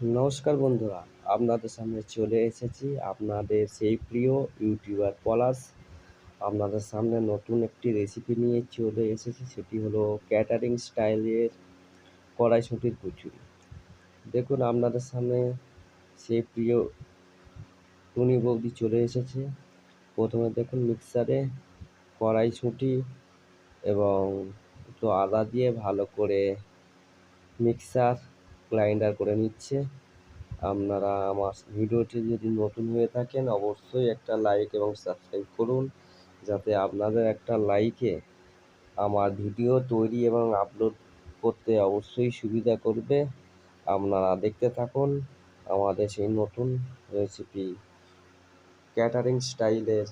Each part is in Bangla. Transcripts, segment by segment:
নমস্কার বন্ধুরা, আপনাদের সামনে চলে এসেছি আপনাদের সেই প্রিয় ইউটিউবার পলাশ। আপনাদের সামনে নতুন একটি রেসিপি নিয়ে চলে এসেছি, সেটি হলো ক্যাটারিং স্টাইলের কড়াইশুঁটির কচুরি। দেখুন, আপনাদের সামনে সেই প্রিয় টুনি বৌদি চলে এসেছে। প্রথমে দেখুন মিক্সারে কড়াইশুঁটি এবং একটু আদা দিয়ে ভালো করে মিক্সার গ্রাইন্ডার করে নিচ্ছে। আপনারা আমার ভিডিওটি যদি নতুন হয়ে থাকেন, অবশ্যই একটা লাইক এবং সাবস্ক্রাইব করুন, যাতে আপনাদের একটা লাইকে আমার ভিডিও তৈরি এবং আপলোড করতে অবশ্যই সুবিধা করবে। আপনারা দেখতে থাকুন, আমাদের সেই নতুন রেসিপি ক্যাটারিং স্টাইলের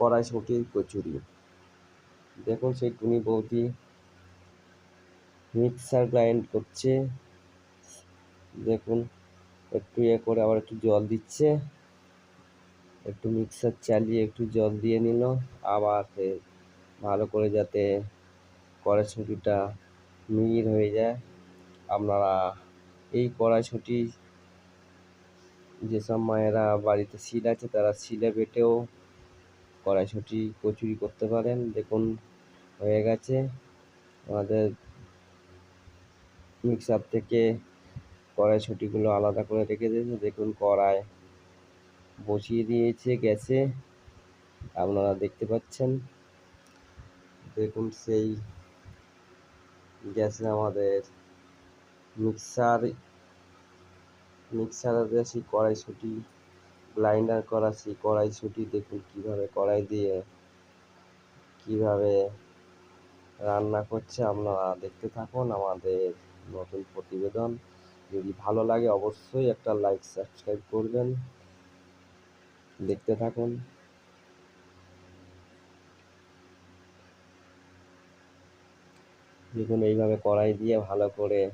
কড়াইশুঁটির কচুরি। দেখুন সেই টুনি বৌদি মিক্সার গ্রাইন্ড করছে। দেখুন, একটু ইয়ে করে আবার একটু জল দিচ্ছে। একটু মিক্সার চালিয়ে একটু জল দিয়ে নিল। আবার ভালো করে যাতে কড়াইশুঁটিটা মিহির হয়ে যায়। আপনারা এই কড়াইশুঁটি যেসব মায়েরা বাড়িতে শিল আছে, তারা শিলে বেটেও কড়াইশুঁটি কচুরি করতে পারেন। দেখুন, হয়ে গেছে। আমাদের মিক্সার থেকে কড়াইশুঁটিগুলো আলাদা করে রেখে দিয়েছে। দেখুন, কড়াই বসিয়ে দিয়েছে গ্যাসে আপনারা দেখতে পাচ্ছেন। দেখুন, সেই গ্যাসে আমাদের মিক্সার মিক্সারে সেই কড়াইশুঁটি গ্রাইন্ডার করা সেই কড়াইশুঁটি দেখুন কীভাবে কড়াই দিয়ে কীভাবে রান্না করছে। আপনারা দেখতে থাকুন আমাদের নতুন প্রতিবেদন। যদি ভালো লাগে অবশ্যই একটা লাইক সাবস্ক্রাইব করবেন। দেখতে থাকুন। দেখুন, এইভাবে কড়াই দিয়ে ভালো করে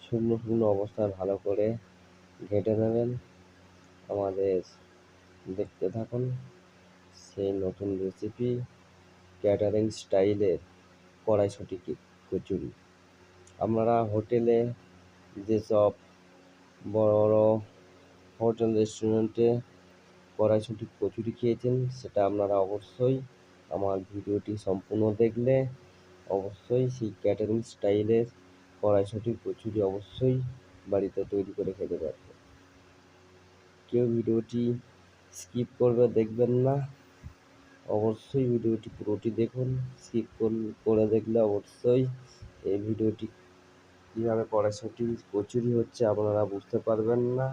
শুকনো শুকনো অবস্থায় ভালো করে ঘেটে নেবেন। আমাদের দেখতে থাকুন। সেই নতুন রেসিপি ক্যাটারিং স্টাইলের কড়াইশুঁটি কচুরি। আপনারা হোটেলে যেসব বড় বড় হোটেল রেস্টুরেন্টে কড়াইশুঁটি কচুরি খেয়েছেন, সেটা আপনারা অবশ্যই আমার ভিডিওটি সম্পূর্ণ দেখলে অবশ্যই সেই ক্যাটারিং স্টাইলের কড়াইশুঁটির কচুরি অবশ্যই বাড়িতে তৈরি করে খেতে পারবে কেউ ভিডিওটি স্কিপ করবে, দেখবেন না। অবশ্যই ভিডিওটি পুরোটি দেখুন স্কিপ করে দেখলে অবশ্যই এই ভিডিওটি কীভাবে কড়াইশুঁটি কচুরি হচ্ছে আপনারা বুঝতে পারবেন না।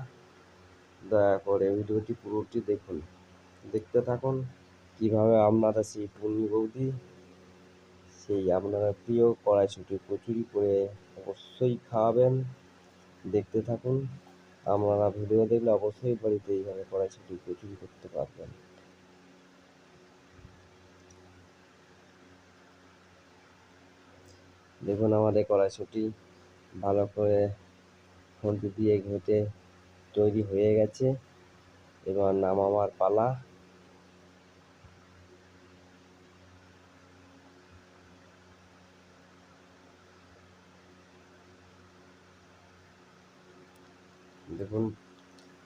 দয়া করে ভিডিওটি পুরোটি দেখুন। দেখতে থাকুন কীভাবে আপনারা সেই পূর্ণি বৌদি, সেই আপনারা প্রিয় কড়াইশুঁটি কচুরি করে অবশ্যই খাওয়াবেন। দেখতে থাকুন আপনারা ভিডিও দেখলে অবশ্যই বাড়িতে এইভাবে কড়াইশুঁটি কচুরি করতে পারবেন। দেখুন আমাদের কড়াইশুঁটি ভালো করে খুন্তি দিয়ে ঘেঁটে তৈরি হয়ে গেছে। এবার নামাবার পালা। দেখুন,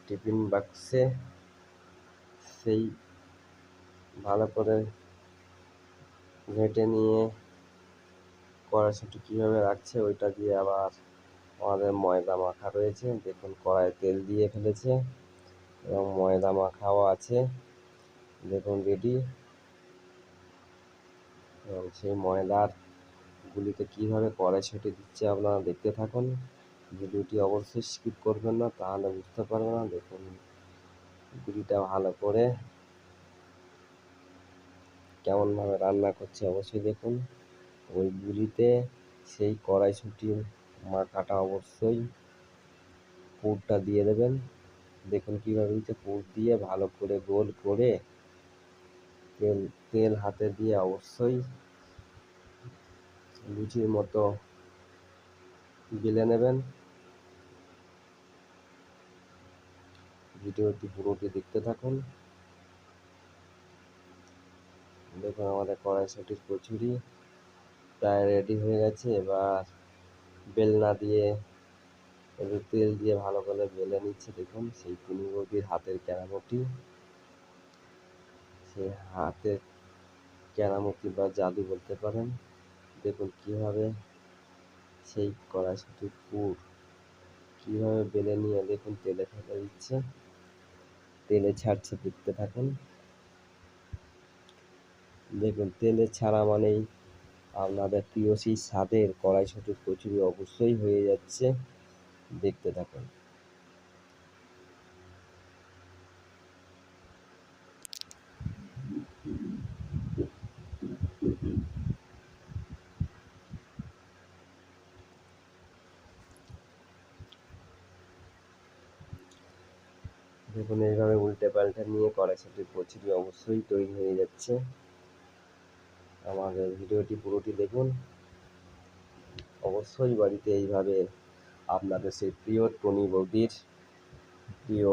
টিফিন বাক্সে সেই ভালো করে ঘেঁটে নিয়ে কড়াইশুঁটি কীভাবে রাখছে ওইটা দিয়ে আবার আমাদের ময়দা মাখা রয়েছে। দেখুন কড়াই তেল দিয়ে ফেলেছে এবং ময়দা মাখাও আছে। দেখুন রেডি এবং সেই ময়দার গুলিতে কীভাবে কড়াইশুঁটি দিচ্ছে আপনারা দেখতে থাকুন। ভিডিওটি অবশ্যই স্কিপ করবেন না, তাহলে বুঝতে পারবেন না। দেখুন, গুলিটা ভালো করে কেমনভাবে রান্না করছে, অবশ্যই দেখুন। ওই গুলিতে সেই কড়াইশুঁটি মাখাটা অবশ্যই পুরটা দিয়ে দেবেন। দেখুন কীভাবে দিচ্ছে পুর দিয়ে ভালো করে গোল করে তেল তেল হাতে দিয়ে অবশ্যই লুচির মতো বেলে নেবেন। ভিডিওটি পুরোটি দেখতে থাকুন। দেখুন আমাদের কড়াইশুঁটির কচুরি। প্রায় রেডি হয়ে গেছে। এবার বেলনা দিয়ে এবার তেল দিয়ে ভালো করে বেলে নিচ্ছে। দেখুন, সেই বৌদির হাতের কেরামতি। সেই হাতের কেরামতি বা জাদু বলতে পারেন। দেখুন কীভাবে সেই কড়াইশুটির পুর কীভাবে বেলে নিয়ে দেখুন তেলে ফেলে দিচ্ছে। তেলে ছাড়ছে দেখতে থাকুন। দেখুন, তেলে ছাড়া মানেই আপনাদের প্রিয় সেই স্বাদের কড়াইশুটির কচুরি অবশ্যই হয়ে যাচ্ছে। দেখতে থাকুন। দেখুন, এইভাবে উল্টে পাল্টে নিয়ে কড়াইশুটির কচুরি অবশ্যই তৈরি হয়ে যাচ্ছে। আমাদের ভিডিওটি পুরোটি দেখুন। অবশ্যই বাড়িতে এইভাবে আপনাদের সেই প্রিয় টনি বৌদির প্রিয়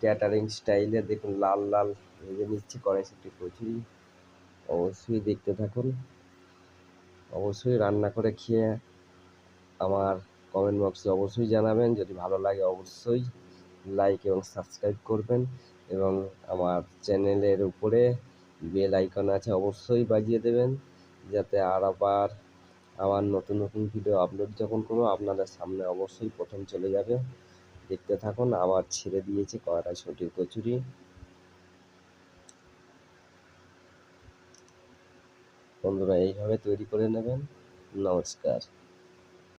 ক্যাটারিং স্টাইলে দেখুন, লাল লাল ভেজে নিচ্ছে কড়াইশুটি কচুরি। অবশ্যই দেখতে থাকুন। অবশ্যই রান্না করে খেয়ে আমার কমেন্ট বক্সে অবশ্যই জানাবেন। যদি ভালো লাগে অবশ্যই লাইক এবং সাবস্ক্রাইব করবেন এবং আমার চ্যানেলের উপরে বেল আইকন আছে, অবশ্যই বাজিয়ে দেবেন, যাতে আর আবার আমার নতুন নতুন ভিডিও আপলোড যখন করব, আপনাদের সামনে অবশ্যই প্রথম চলে যাবে। দেখতে থাকুন আবার ছেড়ে দিয়েছি কড়াইশুটির কচুরি। বন্ধুরা, এইভাবে তৈরি করে নেবেন। নমস্কার।